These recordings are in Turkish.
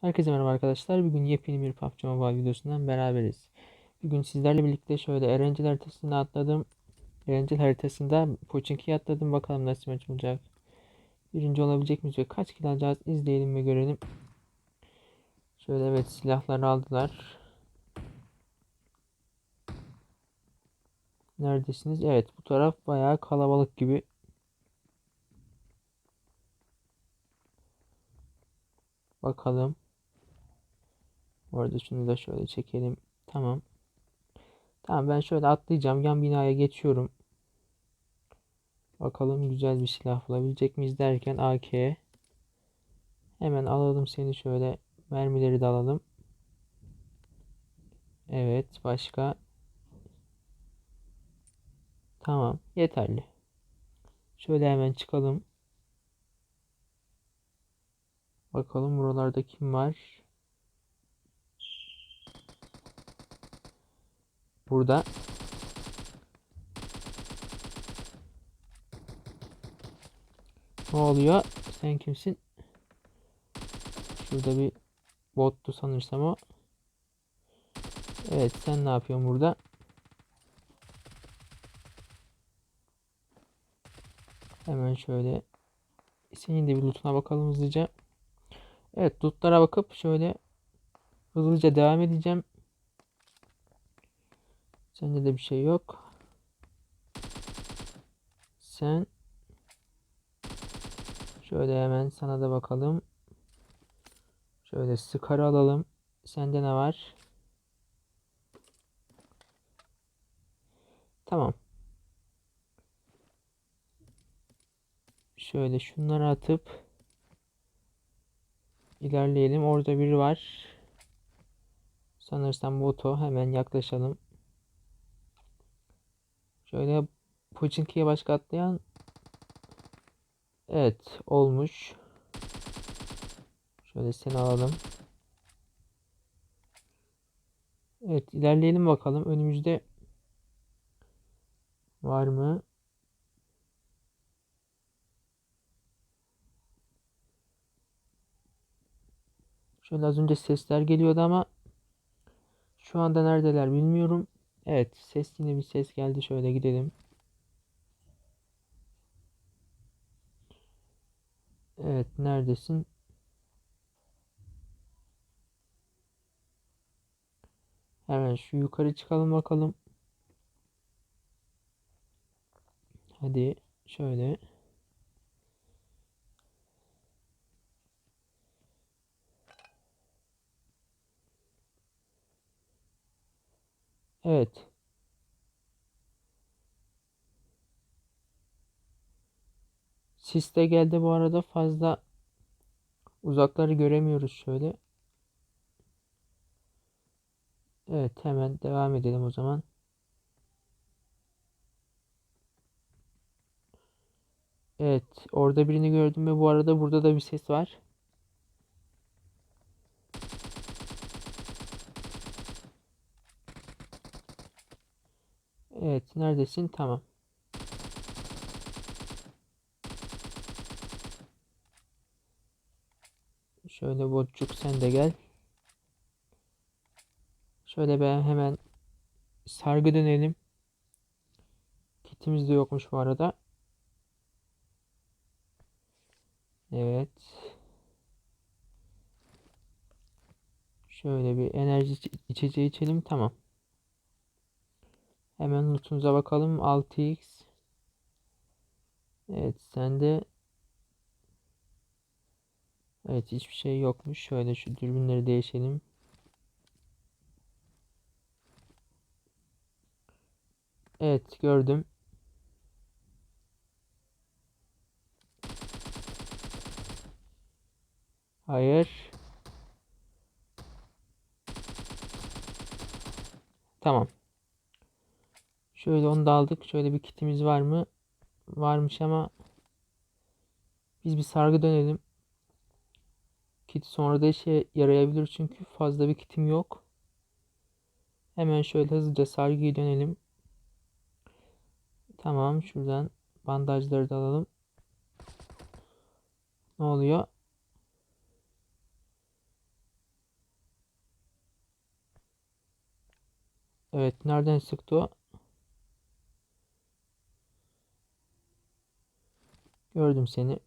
Herkese merhaba arkadaşlar. Bugün yepyeni bir PUBG Mobile videosundan beraberiz. Bugün sizlerle birlikte şöyle Erencil haritasında atladım. Erencil haritasında Pochinki'ye atladım. Bakalım nasıl maç olacak. Birinci olabilecek miyiz ve kaç kill alacağız izleyelim ve görelim. Şöyle evet silahları aldılar. Neredesiniz? Evet bu taraf bayağı kalabalık gibi. Bakalım. Bu arada şunu da şöyle çekelim. Tamam. Tamam ben şöyle atlayacağım. Yan binaya geçiyorum. Bakalım güzel bir silah bulabilecek miyiz derken AK. Hemen alalım seni şöyle. Mermileri de alalım. Evet başka. Tamam yeterli. Şöyle hemen çıkalım. Bakalım buralarda kim var? Burada. Ne oluyor? Sen kimsin? Şurada bir bottu sanırsam o. Evet sen ne yapıyorsun burada? Hemen şöyle senin de bir lootuna bakalım hızlıca. Evet lootlara bakıp şöyle hızlıca devam edeceğim. Sende de bir şey yok. Sen şöyle hemen sana da bakalım. Şöyle sıkarı alalım. Sende ne var? Tamam. Şöyle şunları atıp ilerleyelim. Orada biri var. Sanırsam boto. Hemen yaklaşalım. Şöyle Pochinki'ye başka atlayan Evet olmuş. Şöyle seni alalım. Evet ilerleyelim bakalım. Önümüzde var mı? Şöyle az önce sesler geliyordu ama şu anda neredeler bilmiyorum. Evet ses yine bir ses geldi. Şöyle gidelim. Evet neredesin? Hemen şu yukarı çıkalım bakalım. Hadi şöyle. Evet. Sis de geldi bu arada fazla uzakları göremiyoruz şöyle. Evet hemen devam edelim o zaman. Evet orada birini gördüm ve bu arada burada da bir ses var. Evet neredesin? Tamam. Şöyle botçuk sen de gel. Şöyle ben hemen sargı dönelim. Kitimiz de yokmuş bu arada. Evet. Şöyle bir enerji içeceği içelim. Tamam. Hemen lootumuza bakalım. 6x. Evet sende Evet hiçbir şey yokmuş. Şöyle şu dürbünleri değişelim. Evet gördüm. Hayır. Tamam. Şöyle onu da aldık. Şöyle bir kitimiz var mı? Varmış ama biz bir sargı dönelim. Kit sonra da işe yarayabilir çünkü fazla bir kitim yok. Hemen şöyle hızlıca sargıyı dönelim. Tamam şuradan bandajları da alalım. Ne oluyor? Evet nereden sıktı o? Gördüm seni.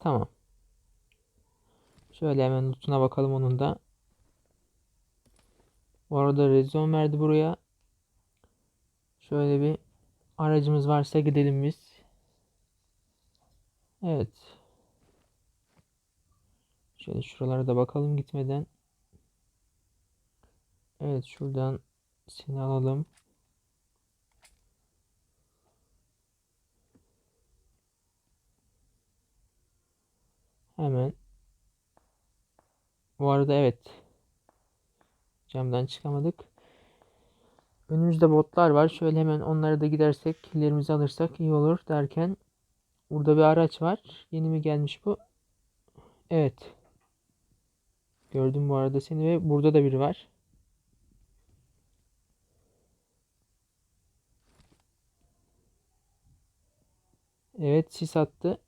Tamam. Şöyle hemen lootuna bakalım onun da. Bu arada rezon verdi buraya. Şöyle bir aracımız varsa gidelim biz. Evet. Şöyle şuralara da bakalım gitmeden. Evet şuradan seni alalım. Hemen. Bu arada evet. Camdan çıkamadık. Önümüzde botlar var. Şöyle hemen onlara da gidersek, killerimizi alırsak iyi olur derken burada bir araç var. Yeni mi gelmiş bu? Evet. Gördüm bu arada seni ve burada da biri var. Evet sis attı.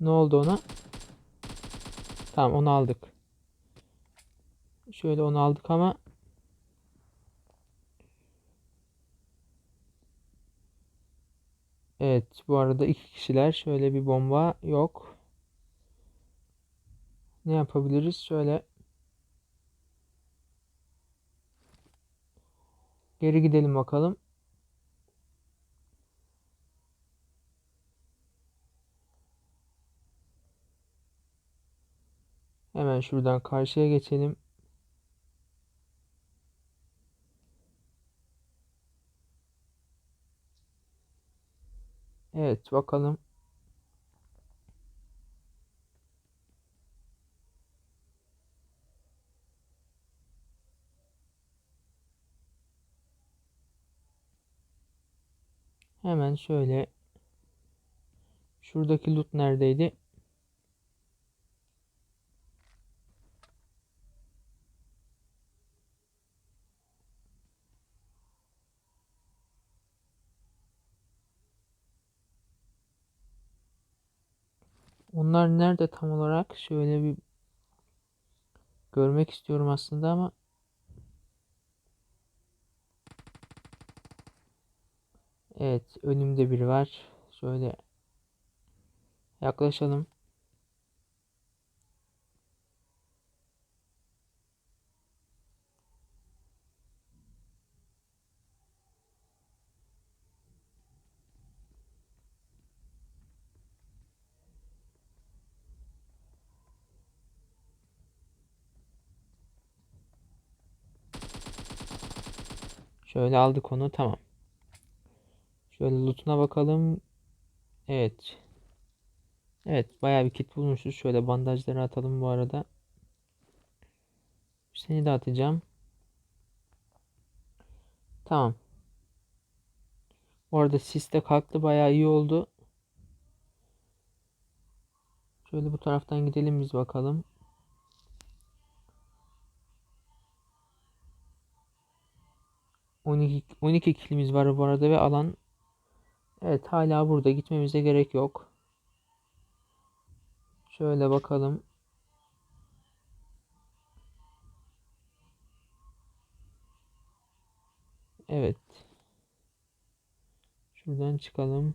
Ne oldu ona? Tamam onu aldık. Şöyle onu aldık ama Evet bu arada iki kişiler şöyle bir bomba yok. Ne yapabiliriz? Şöyle geri gidelim bakalım. Hemen şuradan karşıya geçelim. Evet bakalım. Hemen şöyle şuradaki loot neredeydi? Onlar nerede tam olarak? Şöyle bir görmek istiyorum aslında ama Evet, önümde biri var. Şöyle yaklaşalım. Şöyle aldık onu. Tamam. Şöyle lootuna bakalım. Evet. Evet. Bayağı bir kit bulmuşuz. Şöyle bandajları atalım bu arada. Seni de atacağım. Tamam. Orada sis de kalktı. Bayağı iyi oldu. Şöyle bu taraftan gidelim biz bakalım. 12 12 kilimiz var bu arada ve alan Evet hala burada gitmemize gerek yok. Şöyle bakalım. Evet. Şuradan çıkalım.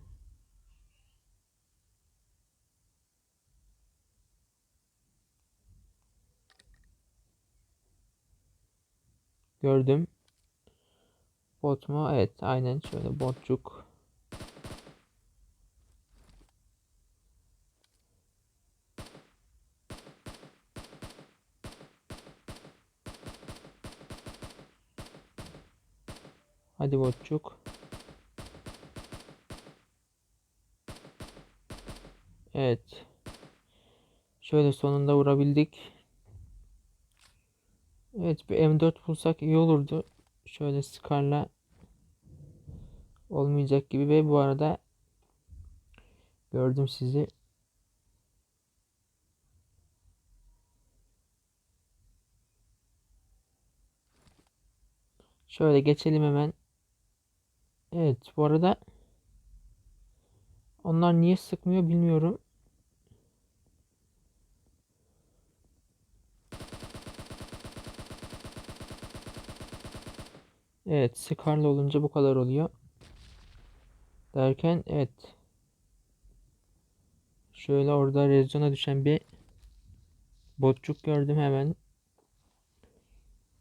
Gördüm. Bot mu? Evet aynen şöyle botçuk. Hadi botçuk. Evet. Şöyle sonunda vurabildik. Evet bir M4 bulsak iyi olurdu. Şöyle Scar'la olmayacak gibi ve bu arada gördüm sizi. Şöyle geçelim hemen. Evet bu arada onlar niye sıkmıyor bilmiyorum. Evet Scar'la olunca bu kadar oluyor. Derken evet. Şöyle orada rezyona düşen bir botçuk gördüm hemen.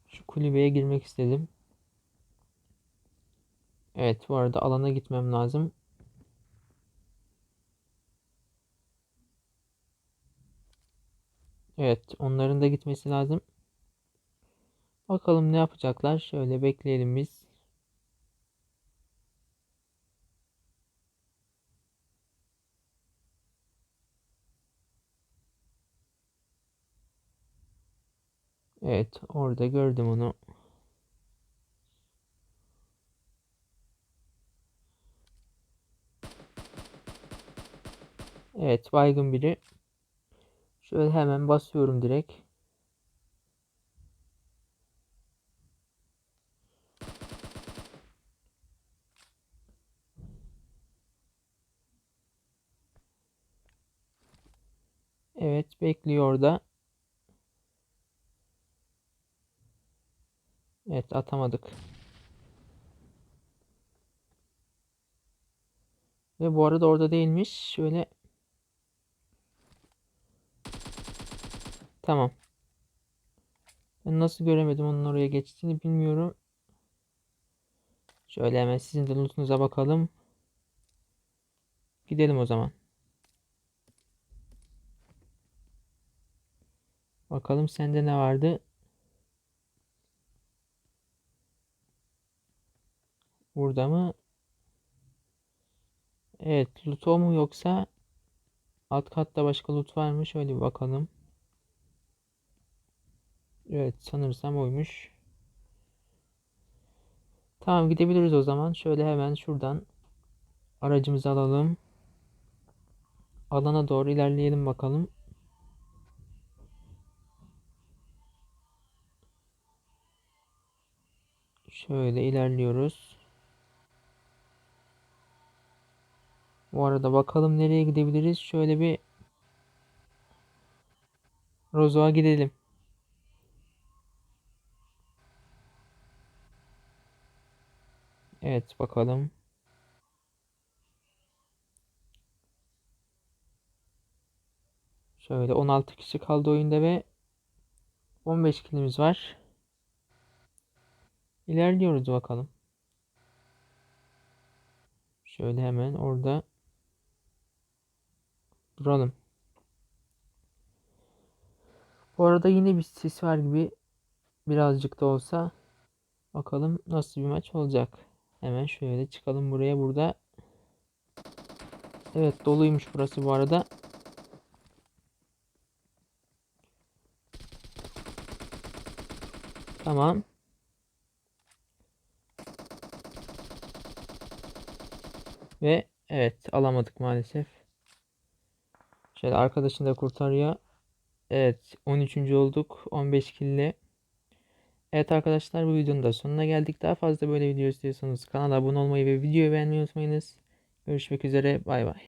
Şu kulübeye girmek istedim. Evet bu arada alana gitmem lazım. Evet onların da gitmesi lazım. Bakalım ne yapacaklar. Şöyle bekleyelim biz. Evet orada gördüm onu. Evet baygın biri. Şöyle hemen basıyorum direkt. Evet bekliyor orada. Evet atamadık. Ve bu arada orada değilmiş. Şöyle Tamam. Ben nasıl göremedim onun oraya geçtiğini bilmiyorum. Şöyle hemen sizin de lootunuza bakalım. Gidelim o zaman. Bakalım sende ne vardı? Burada mı? Evet, loot mu yoksa alt katta başka loot var mı? Şöyle bir bakalım. Evet, sanırsam oymuş. Tamam gidebiliriz o zaman. Şöyle hemen şuradan aracımızı alalım. Alana doğru ilerleyelim bakalım. Şöyle ilerliyoruz. Bu arada bakalım nereye gidebiliriz. Şöyle bir Rozo'ya gidelim. Evet bakalım. Şöyle 16 kişi kaldı oyunda ve 15 kilimiz var. İlerliyoruz bakalım. Şöyle hemen orada duralım. Bu arada yine bir sis var gibi birazcık da olsa bakalım nasıl bir maç olacak. Hemen şöyle çıkalım buraya burada. Evet doluymuş burası bu arada. Tamam. Ve evet alamadık maalesef. Şöyle arkadaşını da kurtarıyor. Evet 13. olduk 15 kille. Evet arkadaşlar bu videonun da sonuna geldik. Daha fazla böyle video istiyorsanız kanala abone olmayı ve videoyu beğenmeyi unutmayınız. Görüşmek üzere bay bay.